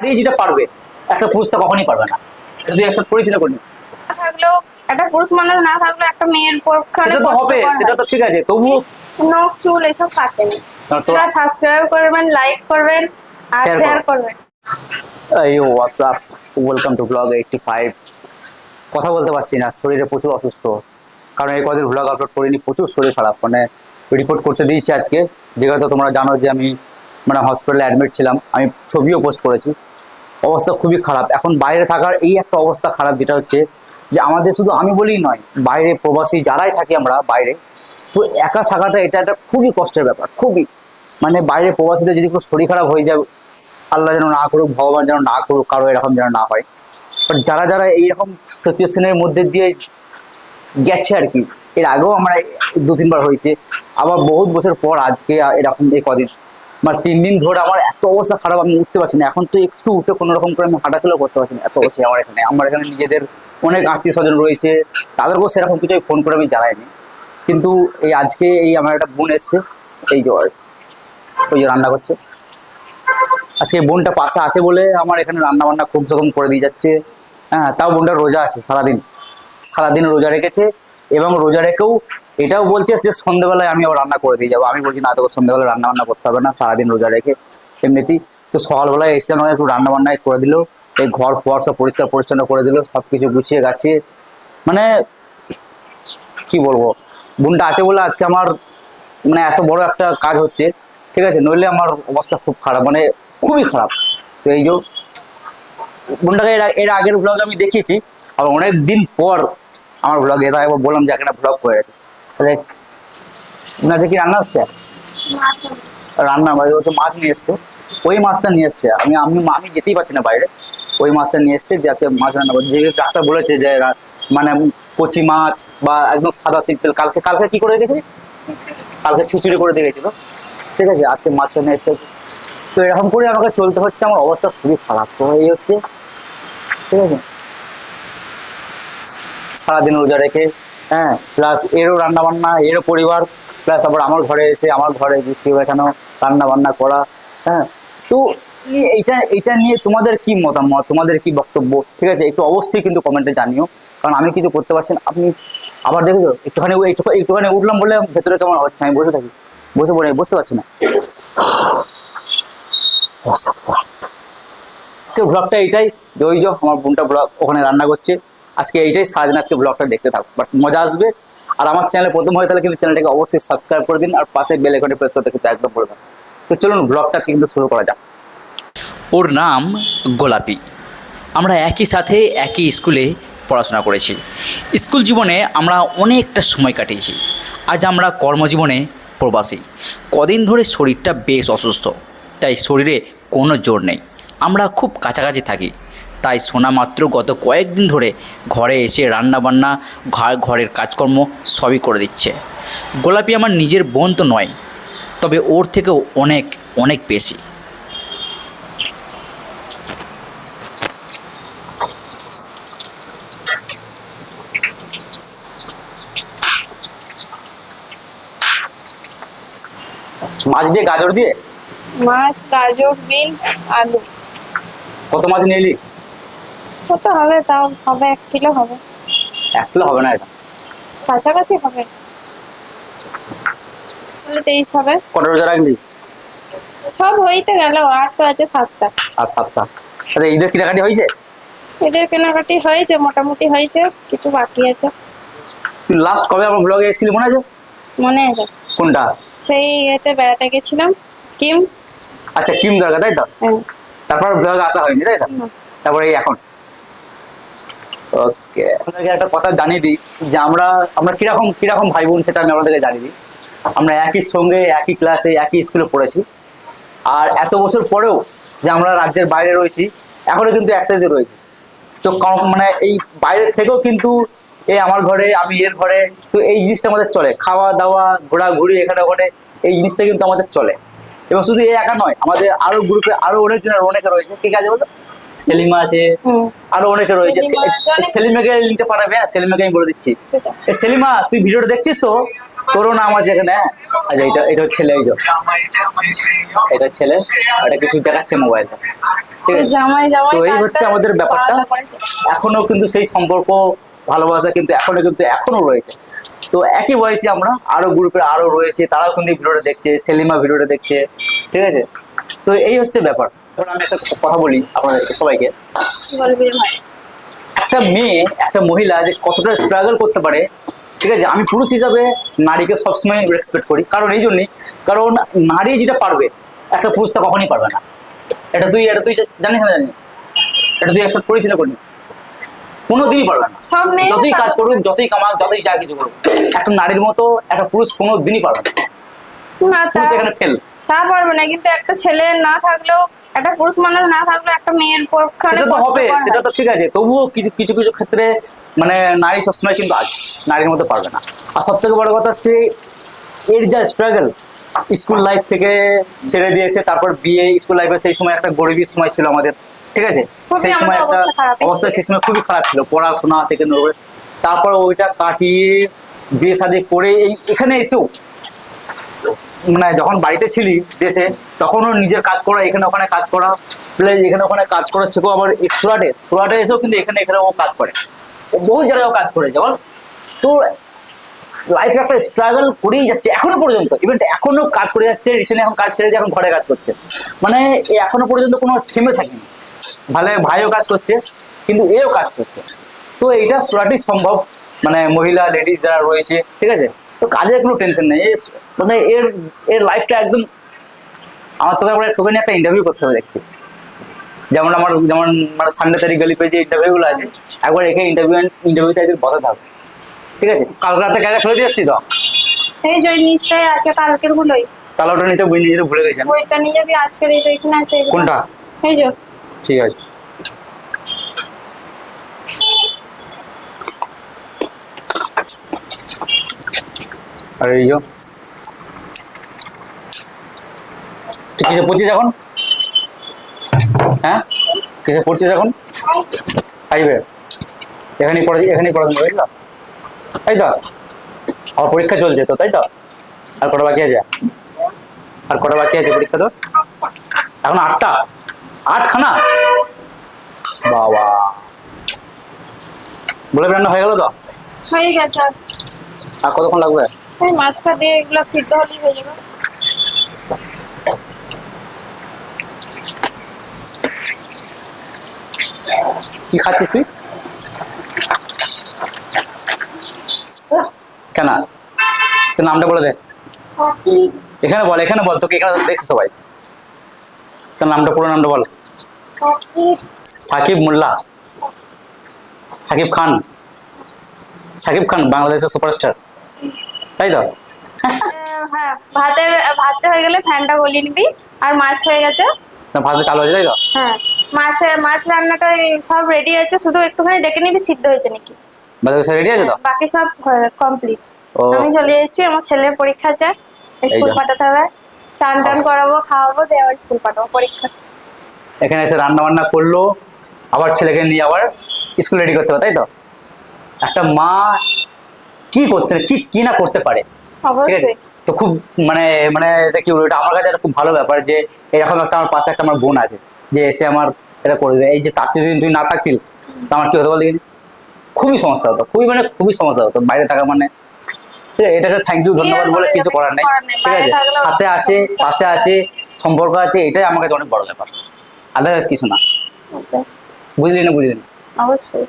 এই যেটা পারবে একটা পুরুষ তা কখনই পারবে না। এটা তুই অ্যাকসেপ্ট করিস না করি না থাকলেও একটা পুরুষ মানুষ না থাকলেও একটা মেয়ের পক্ষে সেটা তো হবে সেটা তো ঠিক আছে তবুও নখ চুল এসব কাটেনি না, সাবস্ক্রাইব করবেন লাইক করবেন আর শেয়ার করবেন। করবেন। এই WhatsApp welcome to blog eighty five কথা বলতে পারছি না শরীরে প্রচুর অসুস্থ। কারণ এই কদিন ব্লগ আপলোড করিনি প্রচুর শরীর খারাপ। মানে রিপোর্ট করতে দিয়েছি আজকে। যেহেতু তোমরা জানো যে আমি মানে হসপিটালে অ্যাডমিট ছিলাম আমি ছবিও পোস্ট করেছি। অবস্থা খুবই খারাপ। এখন বাইরে থাকার এই একটা অবস্থা খারাপ, যেটা হচ্ছে যে আমাদের শুধু আমি বলেই নয়, বাইরে প্রবাসী যারাই থাকি আমরা বাইরে, তো একা থাকাটা এটা একটা খুবই কষ্টের ব্যাপার, খুবই। মানে বাইরে প্রবাসীদের যদি খুব শরীর খারাপ হয়ে যায়, আল্লাহ যেন না করুক, ভগবান যেন না করুক, কারও এরকম যেন না হয়। বাট যারা যারা এইরকম সিচুয়েশনের মধ্যে দিয়ে গেছে আর কি, এর আগেও আমরা দু তিনবার হয়েছে, আবার বহুত বছর পর আজকে এরকম এই কদিন। মানে তিন দিন ধরে আমার এত অবস্থা খারাপ, আমি উঠতে পারছি না। এখন তো একটু উঠে কোনো রকম করে আমি হাঁটাচলা করতে পারছি না, এত অবস্থা আমার এখানে। আমার এখানে নিজেদের অনেক আত্মীয় স্বজন রয়েছে, তাদেরকেও সেরকম কিছু ফোন করে আমি জানাইনি। কিন্তু এই আজকে এই আমার একটা বোন এসছে, এই যে ওই যে রান্না করছে। আজকে বোনটা পাশে আছে বলে আমার এখানে রান্না বান্না খুব যখন করে দিয়ে যাচ্ছে। হ্যাঁ তাও বোনটা রোজা আছে সারাদিন। সারাদিন রোজা রেখেছে এবং রোজা রেখেও এটাও বলছে যে সন্ধ্যেবেলায় আমি রান্না করে দিয়ে যাব। আমি বলছি, না, তোকে সন্ধ্যেবেলায় রান্না বান্না করতে হবে না, সারাদিন রোজা রেখে এমনিতেই। তো সকালবেলায় এসে আমাকে একটু রান্না বান্না করে দিল। এই ঘর ফর সব পরিষ্কার পরিচ্ছন্ন করে দিল সব কিছু গুছিয়ে গাছিয়ে। মানে কি বলব বোনটা আছে বলে আজকে আমার মানে এত বড় একটা কাজ হচ্ছে, ঠিক আছে? নইলে আমার অবস্থা খুব খারাপ মানে খুবই খারাপ। তো এই যে বোনটাকে এর এর আগের ব্লগ আমি দেখিয়েছি আর অনেক দিন পর আমার ব্লগে এটা একবার বললাম যে একটা ব্লগ করে রাখি। তাহলে ওনাদের কি রান্না হচ্ছে? রান্না মানে হচ্ছে মাছ নিয়ে এসছে। ওই মাছটা নিয়ে এসছে। আমি আমি আমি যেতেই পারছি না বাইরে। ওই মাছটা নিয়ে এসছে, যে আজকে মাছ রান্না করছে। যে ডাক্তার বলেছে যে মানে কচি মাছ বা একদম সাদা সিম্পল, কালকে কালকে কি করে রেখেছি কালকে খিচুড়ি করে দিয়ে ঠিক আছে, আজকে মাছ নিয়ে এসছে। তো এরকম করে আমাকে চলতে হচ্ছে। আমার অবস্থা খুবই খারাপ। তো এই হচ্ছে, ঠিক আছে। সারাদিন রোজা রেখে হ্যাঁ প্লাস এরও রান্না বান্না এরও পরিবার প্লাস আবার আমার ঘরে এসে আমার ঘরে গুছিয়ে বেছানো রান্না বান্না করা হ্যাঁ। তো এইটা এইটা নিয়ে তোমাদের কি মতামত তোমাদের কি বক্তব্য? ঠিক আছে একটু অবশ্যই কিন্তু কমেন্টে জানিও কারণ আমি কিছু করতে পারছি না। আপনি আবার দেখেছ একটুখানি একটু একটুখানি উঠলাম বলে ভেতরে কেমন হচ্ছে আমি বসে থাকি বসে পড়ে বুঝতে পারছি না। আজকে ব্লগটা এইটাই যে ওই যে আমার বোনটা ব্লগ ওখানে রান্না করছে আজকে এইটাই, সারাদিন আজকে ব্লগটা দেখতে থাকো। বাট মজা আসবে। আর আমার চ্যানেলে প্রথম হয় তাহলে কিন্তু চ্যানেলটাকে অবশ্যই সাবস্ক্রাইব করে দিন, আর পাশে বেল আইকনে প্রেস করতে কিন্তু একদম বলবেন তো চলুন ব্লগটা কিন্তু শুরু করা যাক। ওর নাম গোলাপি। আমরা একই সাথে একই স্কুলে পড়াশোনা করেছি। স্কুল জীবনে আমরা অনেকটা সময় কাটিয়েছি। আজ আমরা কর্মজীবনে প্রবাসী। কদিন ধরে শরীরটা বেশ অসুস্থ, তাই শরীরে কোনো জোর নেই। আমরা খুব কাছাকাছি থাকি। তাই সোনা মাত্র গত কয়েকদিন ধরে ঘরে এসে রান্নাবান্না ঘর ঘরের কাজকর্ম সবই করে দিচ্ছে। গোলাপি আমার নিজের বোন তো নয় তবে ওর থেকেও অনেক অনেক বেশি। মাছ দিয়ে গাজর দিয়ে? মাছ গাজর বিনস আলু। কত মাছ নিয়ে এলি? কত হবে? তাও হবে এক কিলো হবে। এক কিলো হবে না এটা। কাছাকাছি হবে। তাহলে তেইশ হবে। কটা রোজা রাখলি সব হইতে গেল আর তো আছে সাতটা। আর সাতটা। আচ্ছা ঈদের কেনাকাটি হয়েছে? এদের কেনাকাটি হয়েছে মোটামুটি হয়েছে কিছু বাকি আছে। তুই লাস্ট কবে আমার ব্লগে এসেছিলি মনে আছে? মনে আছে। কোনটা? সেই ইয়েতে বেড়াতে গেছিলাম কিম। আচ্ছা কিম দরকার তাই তো? হ্যাঁ। তারপর ব্লগ আসা হয়নি তাই তো? না। তারপরে এই এখন? ওকে, আপনাদেরকে একটা কথা জানিয়ে দিই যে আমরা আমরা কীরকম কীরকম ভাই বোন সেটা আমি আপনাদেরকে জানিয়ে দিই। আমরা একই সঙ্গে, একই ক্লাসে একই স্কুলে পড়েছি। আর এত বছর পরেও যে আমরা রাজ্যের বাইরে রয়েছি, এখনও কিন্তু একসাথে রয়েছি। তো মানে এই বাইরের থেকেও কিন্তু এই আমার ঘরে, আমি এর ঘরে, তো এই জিনিসটা আমাদের চলে। খাওয়া, দাওয়া, ঘোরাঘুরি, এখানে ওখানে, এই জিনিসটা কিন্তু আমাদের চলে। এবং শুধু এই একা নয়, আমাদের আরও গ্রুপে আরও অনেক জনের অনেকে রয়েছে। ঠিক আছে বলতো সেলিমা আছে। আরও অনেকে রয়েছে। সেলিমাকে লিঙ্কটা পাঠাবে হ্যাঁ সেলিমাকে আমি বলে দিচ্ছি। সেলিমা তুই ভিডিওটা দেখছিস তো? তোরও নাম আছে এখানে হ্যাঁ? আচ্ছা এটা এটা হচ্ছে ছেলে এই এটা ছেলে এটা কিছু দেখাচ্ছে মোবাইলটা ঠিক আছে? তো এই হচ্ছে আমাদের ব্যাপারটা। এখনও কিন্তু সেই সম্পর্ক ভালোবাসা কিন্তু এখনও কিন্তু এখনও রয়েছে। তো একই বয়সে আমরা আরও গ্রুপে আরও রয়েছে তারাও কিন্তু ভিডিওটা দেখছে সেলিমা ভিডিওটা দেখছে। ঠিক আছে? তো এই হচ্ছে ব্যাপার। আমি একটা কথা বলি আপনাদের সবাইকে। একটা মেয়ে একটা মহিলা যে কতটা স্ট্রাগল করতে পারে ঠিক আছে আমি পুরুষ হিসাবে নারীকে সবসময় রেসপেক্ট করি। কারণ এই জন্যই কারণ নারী যেটা পারবে একটা পুরুষ তা কখনই পারবে না। এটা তুই এটা তুই জানিস না জানিস? এটা তুই অ্যাকসেপ্ট করিস না করি কোনোদিনই পারবে না। যতই কাজ করুক যতই কামাক যতই যা কিছু করুক একটা নারীর মতো একটা পুরুষ কোনো দিনই পারবে না। পুরুষ এখানে ফেল তা পারবে না কিন্তু একটা ছেলে না থাকলেও একটা পুরুষ মানুষ না থাকলেও একটা মেয়ের পক্ষে সেটা তো হবে সেটা তো ঠিক আছে তবুও কিছু কিছু কিছু ক্ষেত্রে মানে নারী সবসময় কিন্তু নারীর মধ্যে পারবে না। আর সব থেকে বড় কথা হচ্ছে এর যা স্ট্রাগল স্কুল লাইফ থেকে ছেড়ে দিয়েছে তারপর বিয়ে স্কুল লাইফে সেই সময় একটা গরিবের সময় ছিল আমাদের ঠিক আছে? সেই সময় একটা অবস্থা সেই সময় খুবই খারাপ ছিল পড়াশোনা থেকে তারপর ওইটা কাটিয়ে বিয়ে শাদী করে এই এখানে এসেও মানে যখন বাড়িতে ছিলি দেশে, তখনও নিজের কাজ করা, এখানে ওখানে কাজ করা প্লাস এখানে ওখানে কাজ করা শেখো আবার সুরাটে সুরাটে এসেও কিন্তু এখানে এখানে ও কাজ করে। বহু জায়গায় কাজ করেছে বল তো লাইফে একটা স্ট্রাগল করেই যাচ্ছে, এখনও পর্যন্ত। ইভেন এখনও কাজ করে যাচ্ছে রিসেন্টলি এখন কাজ ছেড়ে এখন ঘরে কাজ করছে। মানে এখনও পর্যন্ত কোনো থেমে থাকেনি। ভালো ভাইও কাজ করছে, কিন্তু এও কাজ করছে। তো এইটা সুরাটির সম্ভব। মানে মহিলা লেডিস যারা রয়েছে, ঠিক আছে? তো কাজের কোনো টেনশন নেই। মানে এর এর লাইফটা একদম আমার তোকে একবার তোকে নিয়ে একটা ইন্টারভিউ করতে হবে দেখছি। যেমন আমার যেমন মানে সানডে তারিখ গলিপে যে ইন্টারভিউগুলো আছে একবার একে ইন্টারভিউ ইন্টারভিউতে একদিন বসাতে হবে। ঠিক আছে? কালকে রাতে ক্যারিয়ার ফেলে দিয়ে এসছি তো? এই যে নিচটাই আছে কালকের গুলোই। তাহলে ওটা নিতে বই নিয়ে ভুলে গেছেন বইটা নিয়ে যাবি আজকের এই যে এখানে আছে কোনটা? এই যে। ঠিক আছে। আর এই তুই কিসে পড়ছিস এখন? হ্যাঁ? কিসে পড়ছিস এখন? ফাইভে এখানেই পড়া এখানেই পড়াশোনা তাই তো? আমার পরীক্ষা চলছে তো তাই তো? আর কটা বাকি আছে? আর কটা বাকি আছে পরীক্ষা তো এখন আটটা? আটখানা? বাবা। বলে রান্না হয়ে গেল তো? হয়ে গেছে। আর কতক্ষণ লাগবে? এই মাছটা দিয়ে এগুলো সিদ্ধ হলেই হয়ে যাবে। কি খাচ্ছিস তুই? কেন? তোর নামটা বলে দে। এখানে বল এখানে বল, তোকে এখানে দেখছে সবাই। তোর নামটা, পুরো নামটা বল। সাকিব মোল্লা। সাকিব খান। সাকিব খান, বাংলাদেশের সুপারস্টার। তাই তো? হ্যাঁ ভাতের ভাতটা হয়ে গেলে ফ্যানটা গলিয়ে নিবি আর মাছ হয়ে গেছে। না ভালো চালু হয়েছে তাই তো? হ্যাঁ মাছ মাছ রান্নাটা সব রেডি আছে শুধু একটুখানি দেখে নিবি সিদ্ধ হয়েছে নাকি। বাজার রেডি আছে তো? বাকি সব কমপ্লিট আমি চলে যাচ্ছি আমার ছেলের পরীক্ষা আছে স্কুল পাঠাতে হবে। চান টান করাবো খাওয়াবো স্কুল পাঠাবো পরীক্ষা। এখানে এসে রান্না বান্না করল আবার ছেলেকে নিয়ে আবার স্কুল রেডি করতে হবে তাই তো? একটা মা কি করতে কি কি না করতে পারে? তো খুব মানে মানে এটা কি বলব এটা আমার কাছে একটা খুব ভালো ব্যাপার যে এরকম একটা আমার পাশে একটা আমার বোন আছে যে এসে আমার এটা করে দেবে। এই যে তার যদি তুই না থাকতিল তো আমার কি হতো বল দেখিনি? খুবই সমস্যা হতো খুবই মানে খুবই সমস্যা হতো বাইরে থাকা মানে। এটাকে থ্যাংক ইউ ধন্যবাদ বলে কিছু করার নেই। ঠিক আছে? সাথে আছে পাশে আছে সম্পর্ক আছে এটাই আমার কাছে অনেক বড় ব্যাপার। আদারওয়াইজ কিছু না। বুঝলি না বুঝলি না। অবশ্যই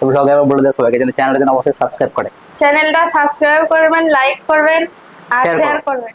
তো সবাই আমার বলে দেয় সবাইকে যেন চ্যানেলটা যেন অবশ্যই সাবস্ক্রাইব করে। চ্যানেলটা সাবস্ক্রাইব করবেন লাইক করবেন আর শেয়ার করবেন।